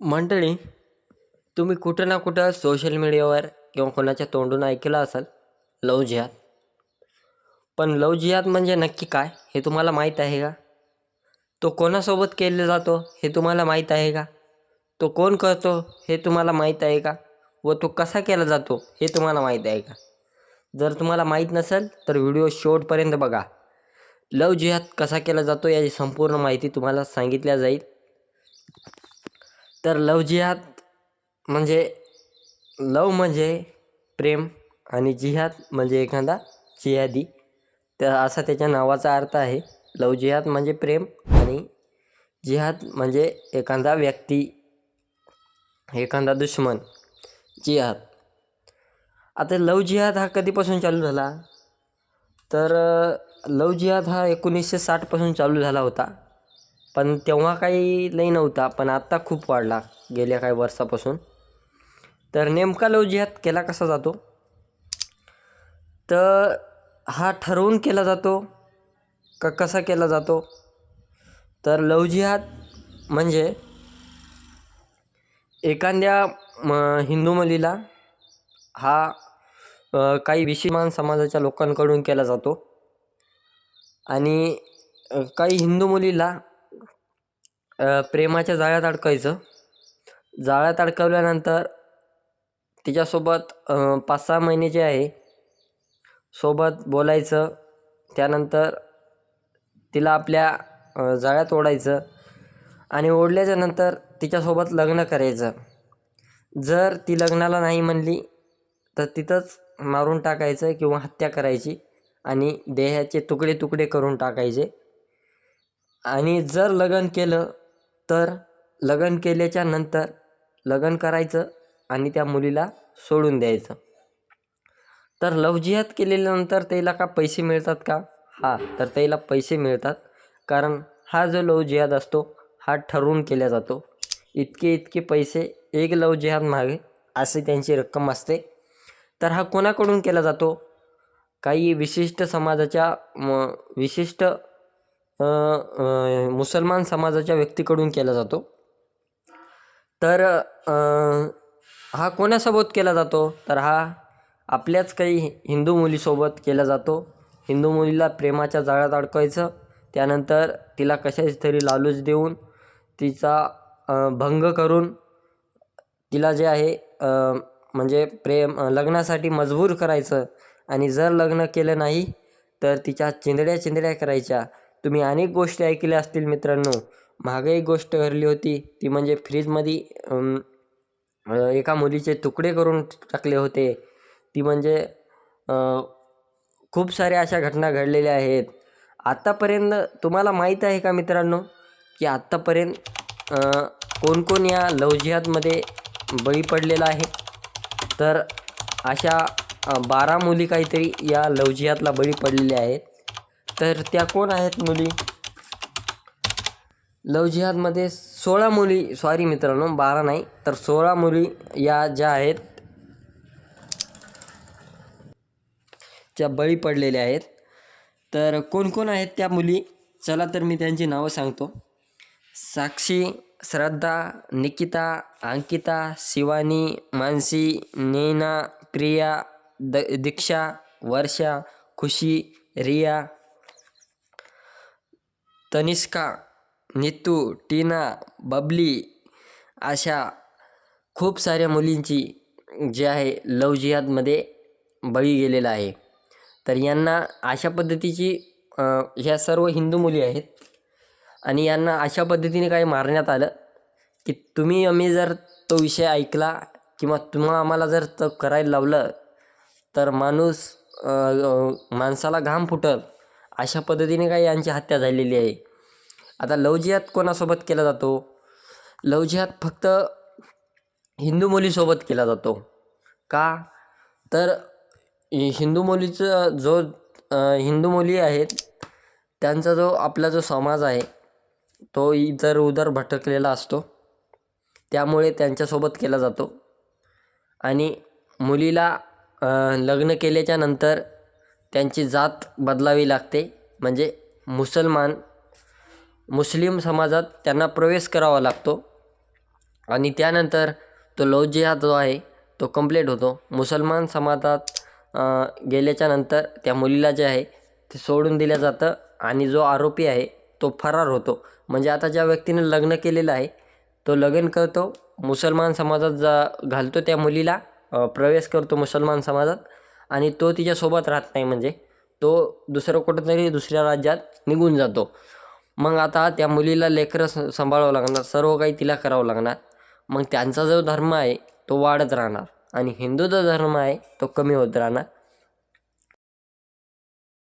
मंडळी तुम्ही कुठं ना कुठं सोशल मीडियावर किंवा कोणाच्या तोंडून ऐकलं असाल लव जिहाद. पण लव जिहाद म्हणजे नक्की काय हे तुम्हाला माहीत आहे का? तो कोणासोबत केला जातो हे तुम्हाला माहीत आहे का? तो कोण करतो हे तुम्हाला माहीत आहे का? व तो कसा केला जातो हे तुम्हाला माहीत आहे का? जर तुम्हाला माहीत नसेल तर व्हिडिओ शेवटपर्यंत बघा. लव जिहाद कसा केला जातो याची संपूर्ण माहिती तुम्हाला सांगितल्या जाईल. तर लव जिहाद म्हणजे लव म्हणजे प्रेम आणि जिहाद म्हणजे एखादा जिहादी तर असा त्याच्या नावाचा अर्थ आहे लव जिहाद म्हणजे प्रेम आणि जिहाद म्हणजे एखादा व्यक्ती एखादा दुश्मन जिहाद. आता लव जिहाद हा कधीपासून चालू झाला? तर लव जिहाद हा एकोणीसशे साठपासून चालू झाला होता. पण तेव्हा काही लई नव्हता पण आत्ता खूप वाढला गेल्या काही वर्षापासून. तर नेमका लव जिहाद केला कसा जातो? तर हा ठरवून केला जातो का कसा केला जातो? तर लव जिहाद म्हणजे एखाद्या म, हिंदू मुलीला हा काही विशिमान समाजाच्या लोकांकडून केला जातो. आणि काही हिंदू मुलीला प्रेमाच्या जाळ्यात अडकायचं. जाळ्यात अडकवल्यानंतर तिच्यासोबत पाच सहा महिने जे आहे सोबत बोलायचं. त्यानंतर तिला आपल्या जाळ्यात ओढायचं आणि ओढल्याच्या नंतर तिच्यासोबत लग्न करायचं. जर ती लग्नाला नाही म्हणली तर तिथंच मारून टाकायचं किंवा हत्या करायची आणि देहाचे तुकडे तुकडे करून टाकायचे. आणि जर लग्न केलं तर लग्न केल्याच्यानंतर लग्न करायचं आणि त्या मुलीला सोडून द्यायचं. तर लव जिहाद केलेल्यानंतर त्याला का पैसे मिळतात का? हा तर त्याला पैसे मिळतात. कारण हा जो लव जिहाद असतो हा ठरवून केला जातो. इतके इतके पैसे एक लव जिहाद मागे असे त्यांची रक्कम असते. तर हा कोणाकडून केला जातो? काही विशिष्ट समाजाच्या म विशिष्ट मुसलमान समाजाच्या व्यक्तीकडून केला जातो. तर हा कोणासोबत केला जातो? तर हा आपल्याच काही हिंदू मुलीसोबत केला जातो. हिंदू मुलीला प्रेमाच्या जाळ्यात अडकवायचं त्यानंतर तिला कशाची तरी लालूच देऊन तिचा भंग करून तिला जे आहे म्हणजे प्रेम लग्नासाठी मजबूर करायचं. आणि जर लग्न केलं नाही तर तिच्या चिंदड्या चिंदड्या करायच्या. तुम्ही अनेक गोष्टी ऐकल्या असतील मित्रांनो. मागे एक गोष्ट घडली होती ती म्हणजे फ्रीजमध्ये एका मुलीचे तुकडे करून टाकले होते. ती म्हणजे खूप साऱ्या अशा घटना घडलेल्या आहेत. आत्तापर्यंत तुम्हाला माहीत आहे का मित्रांनो की आत्तापर्यंत कोण कोण या लव जिहादमध्ये बळी पडलेला आहे? तर अशा बारा मुली काहीतरी या लव जिहादला बळी पडलेल्या आहेत. तर त्या कोण आहेत मुली? लव जिहादमध्ये सोळा मुली सॉरी मित्रांनो बारा नाही तर सोळा मुली या ज्या आहेत ज्या बळी पडलेल्या आहेत. तर कोणकोण आहेत त्या मुली? चला तर मी त्यांची नावं सांगतो. साक्षी श्रद्धा निकिता अंकिता शिवानी मानसी नैना प्रिया द दीक्षा वर्षा खुशी रिया तनिष्का नितू टीना बबली अशा खूप साऱ्या मुलींची जे आहे लव जिहादमध्ये बळी गेलेला आहे. तर यांना अशा पद्धतीची ह्या सर्व हिंदू मुली आहेत आणि यांना अशा पद्धतीने काही मारण्यात आलं की तुम्ही आम्ही जर तो विषय ऐकला किंवा तुम्हा आम्हाला जर तो करायला लावलं तर माणूस माणसाला घाम फुटल. अशा पद्धतीने काही यांची हत्या झालेली आहे. आता लव जिहाद कोणासोबत केला जातो? लव जिहाद फक्त हिंदू मुलीसोबत केला जातो. का? तर हिंदू मुलीचं जो हिंदू मुली आहेत त्यांचा जो आपला जो समाज आहे तो इतर उदर भटकलेला असतो. त्यामुळे त्यांच्यासोबत केला जातो. आणि मुलीला लग्न केल्याच्यानंतर त्यांची जात बदलावी लागते. म्हणजे मुसलमान मुस्लिम समाजात त्यांना प्रवेश करावा लागतो. आणि त्यानंतर तो लव जिहाद जो आहे तो कंप्लीट होतो. मुसलमान समाजात गेल्याच्यानंतर त्या मुलीला जे आहे ते सोडून दिलं जातं. आणि जो आरोपी आहे तो फरार होतो. म्हणजे आता ज्या व्यक्तीने लग्न केलेलं आहे तो लग्न करतो. मुसलमान समाजात जा घालतो त्या मुलीला. प्रवेश करतो मुसलमान समाजात. आणि तो तिच्यासोबत राहत नाही म्हणजे. तो दुसरं कुठंतरी दुसऱ्या राज्यात निघून जातो. मग आता त्या मुलीला लेकरं स सांभाळावं लागणार सर्व काही तिला करावं लागणार. मग त्यांचा जो धर्म आहे तो वाढत राहणार. आणि हिंदू जो धर्म आहे तो कमी होत राहणार.